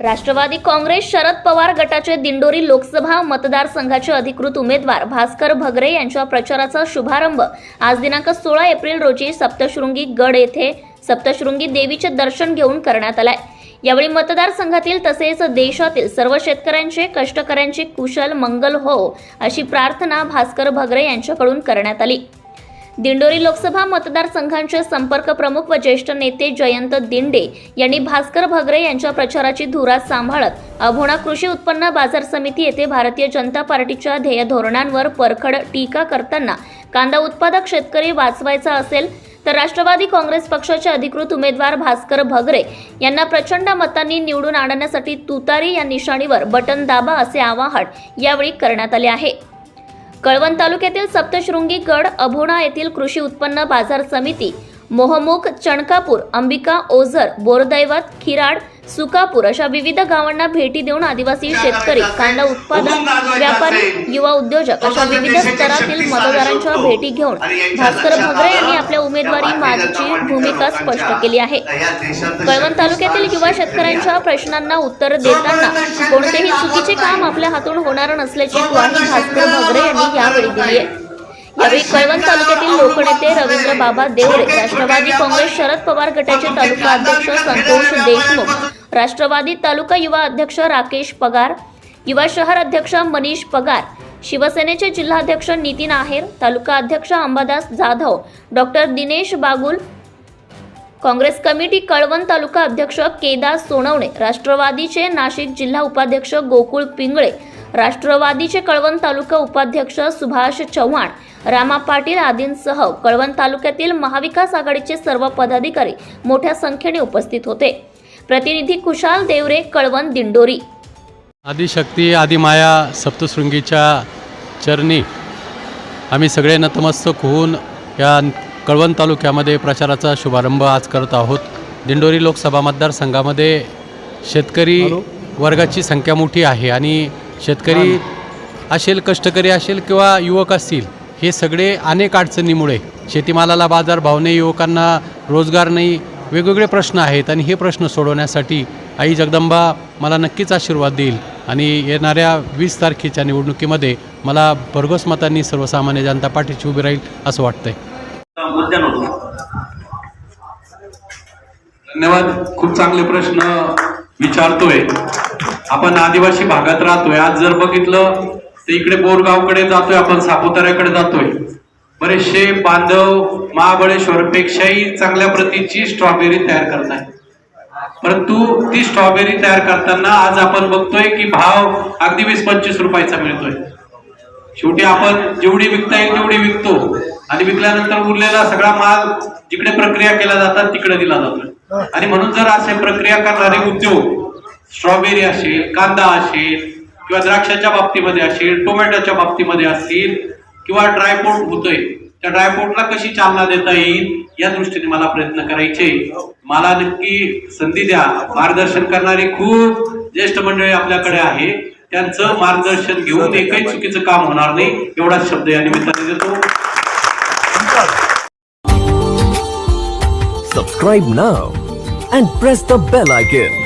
राष्ट्रवादी काँग्रेस शरद पवार गटाचे दिंडोरी लोकसभा मतदारसंघाचे अधिकृत उमेदवार भास्कर भगरे यांच्या प्रचाराचा शुभारंभ आज दिनांक सोळा एप्रिल रोजी सप्तशृंगी गड येथे सप्तशृंगी देवीचे दर्शन घेऊन करण्यात आलाय. यावेळी मतदारसंघातील तसेच देशातील सर्व शेतकऱ्यांचे कष्टकऱ्यांचे कुशल मंगल हो अशी प्रार्थना भास्कर भगरे यांच्याकडून करण्यात आली. दिंडोरी लोकसभा मतदारसंघांचे संपर्क प्रमुख व ज्येष्ठ नेते जयंत दिंडे यांनी भास्कर भगरे यांच्या प्रचाराची धुरा सांभाळत अभोणा कृषी उत्पन्न बाजार समिती येथे भारतीय जनता पार्टीच्या ध्येय धोरणांवर परखड टीका करताना कांदा उत्पादक शेतकरी वाचवायचा असेल तर राष्ट्रवादी काँग्रेस पक्षाचे अधिकृत उमेदवार भास्कर भगरे यांना प्रचंड मतांनी निवडून आणण्यासाठी तुतारी या निशाणीवर बटन दाबा असे आवाहन यावेळी करण्यात आले आहे. कळवण तालुक्यातील सप्तशृंगी गड अभोणा येथील कृषी उत्पन्न बाजार समिती मोहमुख चणकापूर अंबिका ओझर बोरदैवत खिराड सुकापूर अशा विविध गावांना भेटी देऊन आदिवासी शेतकरी कांदा उत्पादक व्यापारी युवा उद्योजक अशा विविध स्तरातील मतदारांच्या भेटी घेऊन भास्कर भगरे यांनी आपल्या उमेदवारी मागची भूमिका स्पष्ट केली आहे. कळवण तालुक्यातील युवा शेतकऱ्यांच्या प्रश्नांना उत्तर देताना कोणतेही चुकीचे काम आपल्या हातून होणार नसल्याची ग्वाही भास्कर भगरे यांनी यावेळी दिली आहे. यावेळी कळवण तालुक्यातील लोकनेते रवींद्र बाबा देवरे राष्ट्रवादी काँग्रेस शरद पवार गटाचे तालुका अध्यक्ष संतोष देशमुख राष्ट्रवादी तालुका युवा अध्यक्ष राकेश पगार युवा शहर अध्यक्ष मनीष पगार शिवसेनेचे जिल्हाध्यक्ष नितीन आहेर तालुका अध्यक्ष अंबादास जाधव डॉक्टर दिनेश बागुल काँग्रेस कमिटी कळवण तालुका अध्यक्ष केदास सोनवणे राष्ट्रवादीचे नाशिक जिल्हा उपाध्यक्ष गोकुळ पिंगळे राष्ट्रवादीचे कळवण तालुका उपाध्यक्ष सुभाष चव्हाण रामा पाटील आदींसह कळवण तालुक्यातील महाविकास आघाडीचे सर्व पदाधिकारी मोठ्या संख्येने उपस्थित होते. प्रतिनिधी कुशाल देवरे कळवण दिंडोरी. आदिशक्ती आदिमाया सप्तशृंगीच्या चरणी आम्ही सगळे नतमस्तक होऊन या कळवण तालुक्यामध्ये प्रचाराचा शुभारंभ आज करत आहोत. दिंडोरी लोकसभा मतदारसंघामध्ये शेतकरी वर्गाची संख्या मोठी आहे आणि शेतकरी असेल कष्टकरी असेल किंवा युवक असतील हे सगळे अनेक अडचणीमुळे शेतीमालाला बाजारभाव नाही युवकांना रोजगार नाही वेगवेगळे प्रश्न आहेत आणि हे प्रश्न सोडवण्यासाठी आई जगदंबा मला नक्कीच आशीर्वाद देईल आणि येणाऱ्या वीस तारखेच्या निवडणुकीमध्ये मला भरघोस मतांनी सर्वसामान्य जनता पार्टीची उभी राहील असं वाटतंय. धन्यवाद. खूप चांगले प्रश्न विचारतोय. आपण आदिवासी भागात राहतोय. आज जर बघितलं तर इकडे बोरगावकडे जातोय आपण सापुताऱ्याकडे जातोय. बरेचसे बांधव महाबळेश्वरपेक्षाही चांगल्या प्रतीची स्ट्रॉबेरी तयार करताय परंतु ती स्ट्रॉबेरी तयार करताना आज आपण बघतोय की भाव अगदी वीस पंचवीस रुपयाचा मिळतोय. शेवटी आपण जेवढी विकता येईल तेवढी विकतो. आणि विकल्यानंतर उरलेला सगळा माल जिकडे प्रक्रिया केला जातात तिकडे दिला जातो आणि म्हणून जर असे प्रक्रिया करणारे उद्योग स्ट्रॉबेरी असेल कांदा असेल किंवा द्राक्षाच्या बाबतीमध्ये असेल टोमॅटोच्या बाबतीमध्ये असतील किंवा ड्रायफ्रूट होतोय त्या ड्रायफ्रूटला कशी चालना देता येईल या दृष्टीने मला प्रयत्न करायचे. मला नक्की संधी द्या. मार्गदर्शन करणारी खूप ज्येष्ठ मंडळी आपल्याकडे आहे. त्यांचं मार्गदर्शन घेऊन एकही चुकीचं काम होणार नाही एवढाच शब्द या निमित्ताने देतो. Subscribe now and press the bell icon.